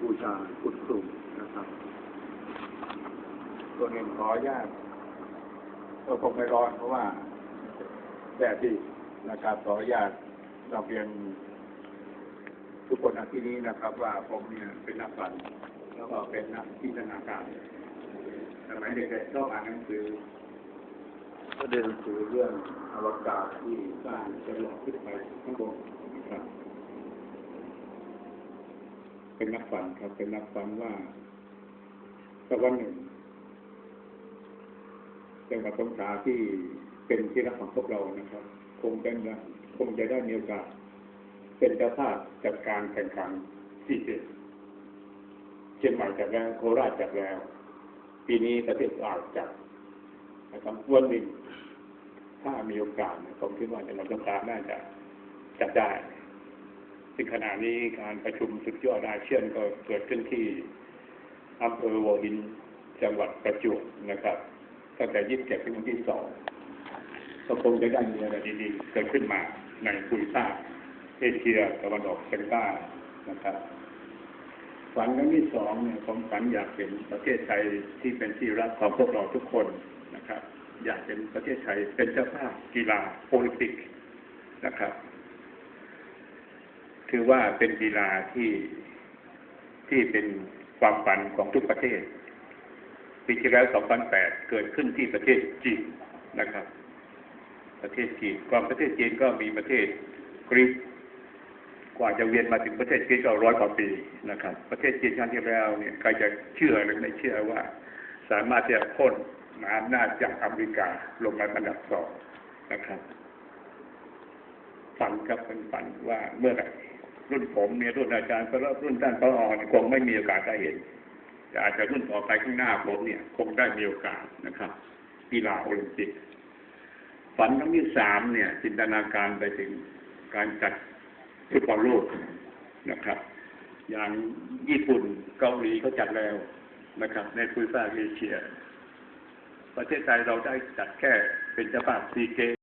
บูชาคุณครูนะครับตัวหนึ่งขอญาตก็คงไม่ร้อนเพราะว่าแดดดีนะครับขอญาตเราเรียนทุกคนณที่นี้นะครับ ว่าผมเนี่ยเป็นนักฝันแล้วก็เป็นนักพิจารณาการสมัยเด็กๆชอบอ่านหนังสือก็เรียนสือเรื่องอวกาศที่สร้างจะลอยขึ้นไปข้างบนนะครับ เป็นนักฝันครับ เป็นนักฝันว่าสักวันหนึ่งจังหวัดสงขลาที่เป็นที่รักของพวกเรานะครับ คงเป็นคงจะได้มีโอกาสเป็นเจ้าภาพจัดการแข่งขันที่เจ็ดเชียงใหม่จัดแล้วโคราชจัดแล้ว ปีนี้ประเทศลาวจัดนะครับวันหนึ่งถ้ามีโอกาสผมคิดว่าจังหวัดสงขลาน่าจะจัดได้ ซึ่งขณะนี้การประชุมสุดยอดอาเซียนก็เกิดขึ้นที่อำเภอหัวหินจังหวัดประจวบนะครับตั้งแต่ยี่สิบเจ็ดถึงวันที่สองก็คงจะได้มีอะไรดีๆ เกิดขึ้นมาในภูมิภาคเอเชียตะวันออกเฉียงใต้นะครับฝันครั้งที่สองเนี่ยผมฝันอยากเห็นประเทศไทยที่เป็นที่รักของพวกเราทุกคนนะครับ อยากเห็นประเทศไทยเป็นเจ้าภาพกีฬาโอลิมปิกนะครับ ถือว่าเป็นกีฬาที่ที่เป็นความฝันของทุกประเทศปีที่แล้ว 2008 เกิดขึ้นที่ประเทศจีนนะครับ ประเทศจีนก่อนประเทศจีนก็มีประเทศกรีซกว่าจะเวียนมาถึงประเทศกรีซก็ร้อยกว่าปีนะครับ ประเทศจีนครั้งที่แล้วเนี่ยใครจะเชื่อหรือไม่เชื่อว่า สามารถที่จะพ้นมาอำนาจจากอเมริกาลงมาอันดับสองนะครับฝันครับเป็นฝันว่าเมื่อไหร่ รุ่นผมเนี่ยรุ่นอาจารย์ก็แล้วรุ่นท่านปอเนี่ยคงไม่มีโอกาสได้เห็น แต่อาจจะรุ่นต่อไปข้างหน้าผมเนี่ย คงได้มีโอกาสนะครับกีฬาโอลิมปิก ฝันครั้งที่สามเนี่ย จินตนาการไปถึงการจัดฟุตบอลโลกนะครับ อย่างญี่ปุ่นเกาหลีเขาจัดแล้วนะครับ ในภูมิภาคเอเชีย ประเทศไทยเราได้จัดแค่เป็นเจ้าภาพซีเก